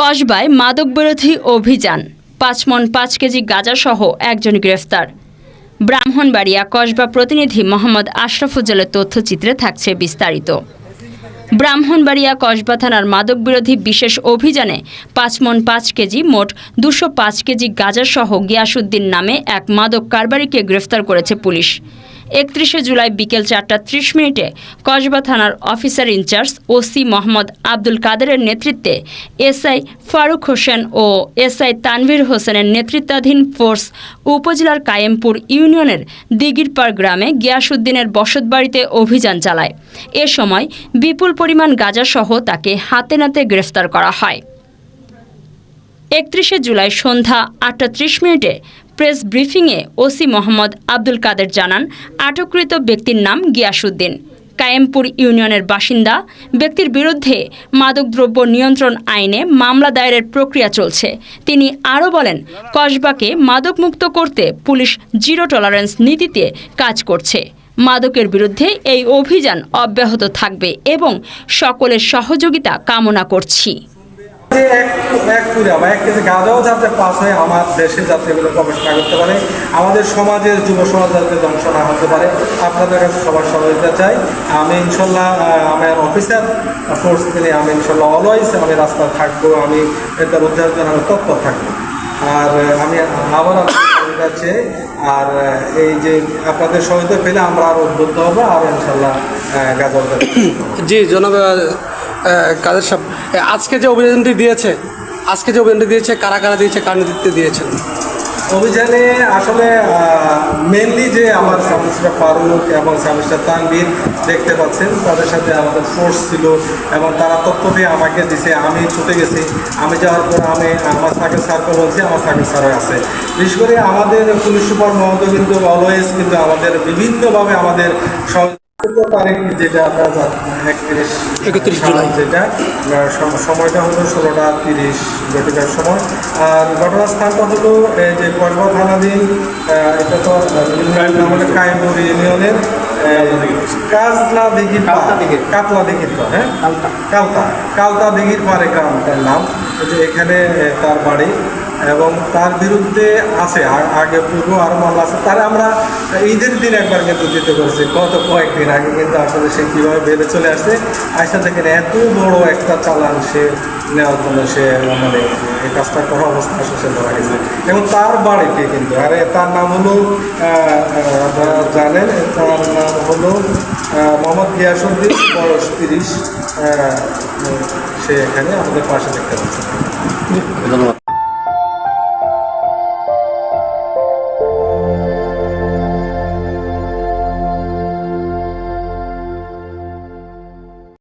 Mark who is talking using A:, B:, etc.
A: কসবায় মাদকবিরোধী অভিযান। পাঁচ মন পাঁচ কেজি গাঁজাসহ একজন গ্রেফতার। ব্রাহ্মণবাড়িয়া কসবা প্রতিনিধি মোহাম্মদ আশরাফুজ্জালের তথ্যচিত্রে থাকছে বিস্তারিত। ব্রাহ্মণবাড়িয়া কসবা থানার মাদকবিরোধী বিশেষ অভিযানে পাঁচ মন পাঁচ কেজি মোট দুশো পাঁচ কেজি গাঁজাসহ গিয়াসুদ্দিন নামে এক মাদক কারবারিকে গ্রেফতার করেছে পুলিশ। একত্রিশে জুলাই বিকেল চারটা ত্রিশ মিনিটে কসবা থানার officer in charge OC Mohammad Abdul কাদেরের নেতৃত্বে এসআই ফারুক হোসেন ও এসআই তানভীর হোসেনের নেতৃত্বাধীন ফোর্স উপজেলার কায়েমপুর ইউনিয়নের দিগিরপাড় গ্রামে গিয়াসুদ্দিনের বসতবাড়িতে অভিযান চালায়। এ সময় বিপুল পরিমাণ গাঁজাসহ তাকে হাতে নাতে গ্রেফতার করা হয়। একত্রিশে জুলাই সন্ধ্যা আটটা ত্রিশ মিনিটে প্রেস ব্রিফিংয়ে ওসি মোহাম্মদ আব্দুল কাদের জানান, আটককৃত ব্যক্তির নাম গিয়াসুদ্দিন কায়েমপুর ইউনিয়নের বাসিন্দা, ব্যক্তির বিরুদ্ধে মাদকদ্রব্য নিয়ন্ত্রণ আইনে মামলা দায়েরের প্রক্রিয়া চলছে। তিনি আরও বলেন, কসবাকে মাদকমুক্ত করতে পুলিশ জিরো টলারেন্স নীতিতে কাজ করছে। মাদকের বিরুদ্ধে এই অভিযান অব্যাহত থাকবে এবং সকলের সহযোগিতা কামনা করছি।
B: এক পুরা বা এক কেজি গাঁজাও যাতে পাস হয় আমার দেশে যাতে এগুলো প্রবেশ না করতে পারে আমাদের সমাজের যুব সমাজ যাতে ধ্বংস না হতে পারে আপনাদের কাছে সবার সহযোগিতা চাই। আমি ইনশাল্লাহ আমার অফিসার ফোর্স থেকে আমি ইনশাল্লাহ অলওয়াইজ আমি রাস্তায় থাকব আমি এটার উদ্ধারের জন্য আমি তৎপর থাকব। আর আমি আবার চাই আর এই যে আপনাদের সহযোগিতা পেলে আমরা আরও উদ্বুদ্ধ হব আর ইনশাল্লাহ আহ, গাঁজা উদ্ধার
C: জি জনাব কাদের সাহেব আজকে যে অভিযানটি দিয়েছে আজকে যে অভিযানটি দিয়েছে, কারা কারা দিয়েছে, কার নেতৃত্বে দিয়েছেন?
B: অভিযানে আসলে মেনলি যে আমার সামিস্টার ফারুক এবং সামিস্টার তানবীর দেখতে পাচ্ছেন, তাদের সাথে আমাদের ফোর্স ছিল এবং তারা তথ্য দিয়ে আমাকে দিছে, আমি ছুটে গেছি, আমি যাওয়ার পর আমি আমার সাকিব স্যারকে বলছি, আমার সাকিব স্যারও আছে। বিশেষ করে আমাদের পুলিশ সুপার মহোদয় কিন্তু অলওয়েজ কিন্তু আমাদের বিভিন্নভাবে আমাদের যেটা একত্রিশ
C: জুলাই।
B: যেটা সময়টা হলো ষোলোটা তিরিশ ঘটিকার সময়। আর ঘটনাস্থানটা হলো যে কসবা থানাধীন এটা তো আমাদের ইউনিয়নের কাজলা দিঘির কাতলা দিঘির। কাতলা হ্যাঁ? কালতা। কালতা। কালতা দিঘির পারে গ্রামটার নাম। যে এখানে তার বাড়ি। এবং তার বিরুদ্ধে আছে আগে পূর্ব আরও মামলা আছে। তারা আমরা ঈদের দিন একবার কিন্তু দিতে করেছি গত কয়েকদিন আগে কিন্তু আসলে সে কীভাবে বেড়ে চলে আসছে, আয়সা থেকে এত বড় একটা চালান সে নেওয়ার জন্য সে মানে এই কাজটা করা অবস্থা আসলে ধরা গেছে। এবং তার বাড়িতে কিন্তু, আরে তার নাম হলো জানেন, তার নাম হলো মোহাম্মদ গিয়াসুদ্দিন বয়স তিরিশ সে এখানে আমাদের পাশে দেখতে
C: ধন্যবাদ